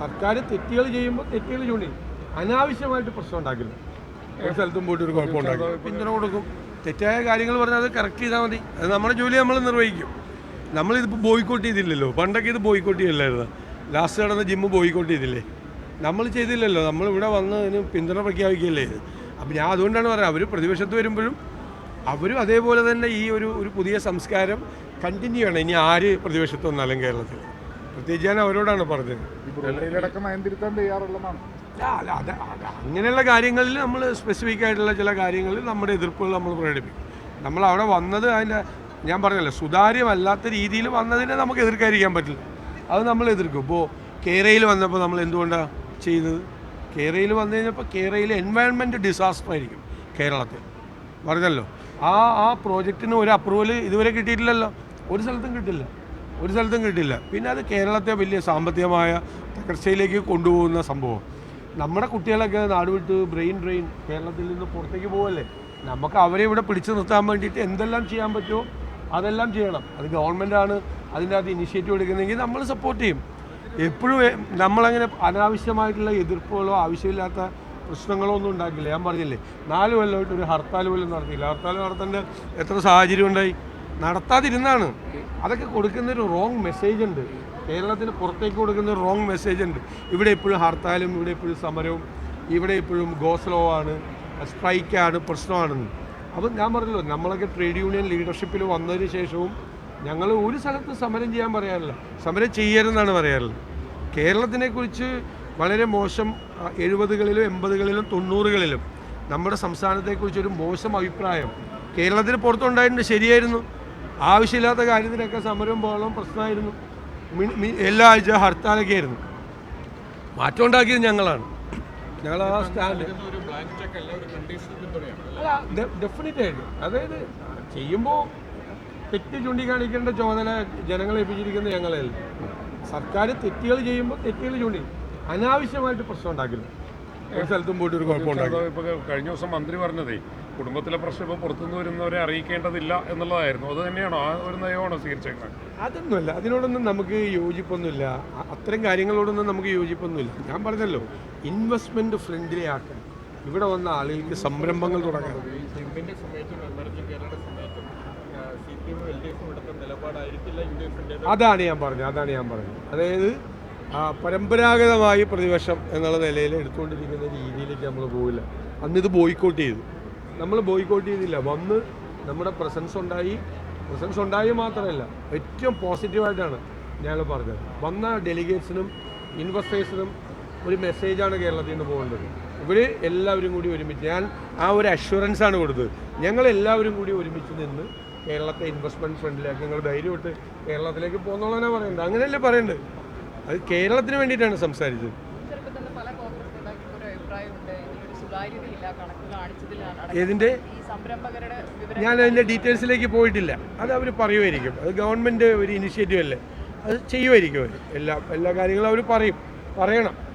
സർക്കാർ തെറ്റുകൾ ചെയ്യുമ്പോൾ തെറ്റുകൾ ചൂണ്ടി അനാവശ്യമായിട്ട് പ്രശ്നം ഉണ്ടാക്കില്ല ഒരു സ്ഥലത്തും പോയിട്ട് ഒരു കുഴപ്പമുണ്ടാക്കും പിന്തുണ കൊടുക്കും. തെറ്റായ കാര്യങ്ങൾ പറഞ്ഞാൽ അത് കറക്റ്റ് ചെയ്താൽ മതി. അത് നമ്മുടെ ജോലി നമ്മൾ നിർവഹിക്കും. നമ്മളിതിപ്പോൾ ബോയ്ക്കോട്ട് ചെയ്തില്ലല്ലോ. പണ്ടൊക്കെ ഇത് ബോയ്ക്കോട്ട് ചെയ്യില്ലായിരുന്നു? ലാസ്റ്റ് നടന്ന ജിമ്മ് ബോയ്ക്കോട്ട് ചെയ്തില്ലേ? നമ്മൾ ചെയ്തില്ലല്ലോ. നമ്മൾ ഇവിടെ വന്ന് അതിന് പിന്തുണ പ്രഖ്യാപിക്കുകയല്ലേ? ഇത് അപ്പം ഞാൻ അതുകൊണ്ടാണ് പറയുന്നത്. അവർ പ്രതിപക്ഷത്ത് വരുമ്പോഴും അവരും അതേപോലെ തന്നെ ഈ ഒരു ഒരു പുതിയ സംസ്കാരം കണ്ടിന്യൂ ആണ് ഇനി ആര് പ്രതിപക്ഷത്ത് വന്നാലും കേരളത്തിൽ. പ്രത്യേകിച്ച് ഞാൻ അവരോടാണ് പറഞ്ഞത്. ഈ ബ്രൂണയിലടക്കം നയം തിരുത്താൻ തയ്യാറുള്ളതാണ്. അല്ല, അല്ല, അത് അത് അങ്ങനെയുള്ള കാര്യങ്ങളിൽ നമ്മൾ സ്പെസിഫിക് ആയിട്ടുള്ള ചില കാര്യങ്ങളിൽ നമ്മുടെ എതിർപ്പുകൾ നമ്മൾ പ്രകടിപ്പിക്കും. നമ്മൾ അവിടെ വന്നത് അതിന്റെ ഞാൻ പറഞ്ഞല്ലോ സുതാര്യമല്ലാത്ത രീതിയിൽ വന്നതിനെ നമുക്ക് എതിർക്കാതിരിക്കാൻ പറ്റില്ല. അത് നമ്മൾ എതിർക്കും. ഇപ്പോൾ കേരയിൽ വന്നപ്പോൾ നമ്മൾ എന്തുകൊണ്ടാണ് ചെയ്തത്? കേരയിൽ വന്നു കഴിഞ്ഞപ്പോൾ കേരളയിൽ എൻവയൺമെന്റ് ഡിസാസ്റ്റർ ആയിരിക്കും കേരളത്തിൽ. പറഞ്ഞല്ലോ. ആ ആ പ്രോജക്റ്റിന് ഒരു അപ്രൂവൽ ഇതുവരെ കിട്ടിയിട്ടില്ലല്ലോ. ഒരു സ്ഥലത്തും കിട്ടില്ല. ഒരു സ്ഥലത്തും കിട്ടില്ല പിന്നെ അത് കേരളത്തെ വലിയ സാമ്പത്തികമായ തകർച്ചയിലേക്ക് കൊണ്ടുപോകുന്ന സംഭവം. നമ്മുടെ കുട്ടികളൊക്കെ നാട് വിട്ട് ബ്രെയിൻ ഡ്രെയിൻ കേരളത്തിൽ നിന്ന് പുറത്തേക്ക് പോകല്ലേ നമുക്ക് അവരെ ഇവിടെ പിടിച്ചു നിർത്താൻ വേണ്ടിയിട്ട് എന്തെല്ലാം ചെയ്യാൻ പറ്റുമോ? അതെല്ലാം ചെയ്യണം. അത് ഗവൺമെന്റാണ് അതിന്റെ അത് ഇനിഷ്യേറ്റീവ് എടുക്കുന്നതെങ്കിൽ നമ്മൾ സപ്പോർട്ട് ചെയ്യും. എപ്പോഴും നമ്മളങ്ങനെ അനാവശ്യമായിട്ടുള്ള എതിർപ്പുകളോ ആവശ്യമില്ലാത്ത പ്രശ്നങ്ങളോ ഒന്നും ഉണ്ടാക്കില്ല. ഞാൻ പറഞ്ഞില്ലേ നാല് കൊല്ലമായിട്ട് ഒരു ഹർത്താൽ പോലും നടത്തിയില്ല. ഹർത്താൽ നടത്തേണ്ട എത്ര സാഹചര്യം ഉണ്ടായി? നടത്താതിരുന്നാണ്. അതൊക്കെ കൊടുക്കുന്നൊരു റോങ് മെസ്സേജ് ഉണ്ട്. കേരളത്തിന് പുറത്തേക്ക് കൊടുക്കുന്ന ഒരു റോങ് മെസ്സേജ് ഉണ്ട്. ഇവിടെ എപ്പോഴും ഹർത്താലും ഇവിടെ എപ്പോഴും സമരവും ഇവിടെ എപ്പോഴും ഗോസ്ലോ ആണ് സ്ട്രൈക്കാണ് പ്രശ്നമാണെന്ന്. അപ്പം ഞാൻ പറഞ്ഞല്ലോ നമ്മളൊക്കെ ട്രേഡ് യൂണിയൻ ലീഡർഷിപ്പിൽ വന്നതിന് ശേഷവും ഞങ്ങൾ ഒരു സ്ഥലത്ത് സമരം ചെയ്യാൻ പറയാറില്ല. സമരം ചെയ്യരുതെന്നാണ് പറയാറുള്ളത് കേരളത്തിനെക്കുറിച്ച് വളരെ മോശം എഴുപതുകളിലും എൺപതുകളിലും തൊണ്ണൂറുകളിലും നമ്മുടെ സംസ്ഥാനത്തെക്കുറിച്ച് ഒരു മോശം അഭിപ്രായം കേരളത്തിന് പുറത്തുണ്ടായിട്ടുണ്ട്. ശരിയായിരുന്നു. ആവശ്യമില്ലാത്ത കാര്യത്തിനൊക്കെ സമരം ബഹളവും പ്രശ്നമായിരുന്നു. എല്ലാ ആഴ്ച ഹർത്താലൊക്കെ ആയിരുന്നു. മാറ്റം ഉണ്ടാക്കിയത് ഞങ്ങളാണ് ഞങ്ങൾ ആ സ്റ്റാൻഡ് ഡെഫിനറ്റ് ആയിട്ട് അതായത് ചെയ്യുമ്പോൾ തെറ്റ് ചൂണ്ടിക്കാണിക്കേണ്ട ചുമതല ജനങ്ങളെ ഏൽപ്പിച്ചിരിക്കുന്നത് ഞങ്ങളെയല്ല സർക്കാർ തെറ്റുകൾ ചെയ്യുമ്പോൾ തെറ്റുകൾ ചൂണ്ടി അനാവശ്യമായിട്ട് പ്രശ്നം ഉണ്ടാക്കില്ല ഒരു സ്ഥലത്തും പോയിട്ട് ഒരു കുഴപ്പമുണ്ടാകും ഇപ്പൊ കഴിഞ്ഞ ദിവസം മന്ത്രി പറഞ്ഞതേ കുടുംബത്തിലെ പ്രശ്നം ഇപ്പോൾ പുറത്തുനിന്ന് വരുന്നവരെ അറിയിക്കേണ്ടതില്ല എന്നുള്ളതായിരുന്നു. അത് തന്നെയാണോ? ആ ഒരു നയമാണോ സ്വീകരിച്ചേക്കുന്നത്? അതൊന്നുമല്ല. അതിനോടൊന്നും നമുക്ക് യോജിപ്പൊന്നുമില്ല. അത്തരം കാര്യങ്ങളോടൊന്നും നമുക്ക് യോജിപ്പൊന്നുമില്ല. ഞാൻ പറഞ്ഞല്ലോ ഇൻവെസ്റ്റ്മെന്റ് ഫ്രണ്ട്ലി ആക്കാൻ. ഇവിടെ വന്ന ആളുകൾക്ക് സംരംഭങ്ങൾ തുടങ്ങാൻ. അതാണ് ഞാൻ പറഞ്ഞത്. അതാണ് ഞാൻ പറഞ്ഞത്. അതായത് പരമ്പരാഗതമായി പ്രതിപക്ഷം എന്നുള്ള നിലയിൽ എടുത്തുകൊണ്ടിരിക്കുന്ന രീതിയിലേക്ക് നമ്മൾ പോകില്ല അന്ന് ഇത് ബോയ്ക്കോട്ട് ചെയ്തു. നമ്മൾ ബോയ്ക്കോട്ട് ചെയ്തില്ല. വന്ന് നമ്മുടെ പ്രസൻസ് ഉണ്ടായി. പ്രസൻസ് ഉണ്ടായി മാത്രമല്ല ഏറ്റവും പോസിറ്റീവായിട്ടാണ് ഞങ്ങൾ പറഞ്ഞത്. വന്ന ഡെലിഗേറ്റ്സിനും ഇൻവെസ്റ്റേഴ്സിനും ഒരു മെസ്സേജാണ് കേരളത്തിൽ നിന്ന് പോകേണ്ടത്. ഇവർ എല്ലാവരും കൂടി ഒരുമിച്ച് ഞാൻ ആ ഒരു അഷുറൻസ് ആണ് കൊടുത്തത്. ഞങ്ങൾ എല്ലാവരും കൂടി ഒരുമിച്ച് നിന്ന് കേരളത്തെ ഇൻവെസ്റ്റ്മെന്റ് ഫ്രണ്ടിലേക്ക് ഞങ്ങൾ ധൈര്യമിട്ട് കേരളത്തിലേക്ക് പോകുന്നുള്ളതാണ് പറയേണ്ടത് അങ്ങനെയല്ലേ പറയേണ്ടത്? അത് കേരളത്തിന് വേണ്ടിയിട്ടാണ് സംസാരിച്ചത്. ഏതിന്റെ ഏതിന്റെ? ഞാൻ അതിന്റെ ഡീറ്റെയിൽസിലേക്ക് പോയിട്ടില്ല. അത് അവർ പറയുമായിരിക്കും. അത് ഗവൺമെന്റ് ഒരു ഇനിഷ്യേറ്റീവ് അല്ലേ? അത് ചെയ്യുമായിരിക്കും അവർ എല്ലാ എല്ലാ കാര്യങ്ങളും അവർ പറയും. പറയണം.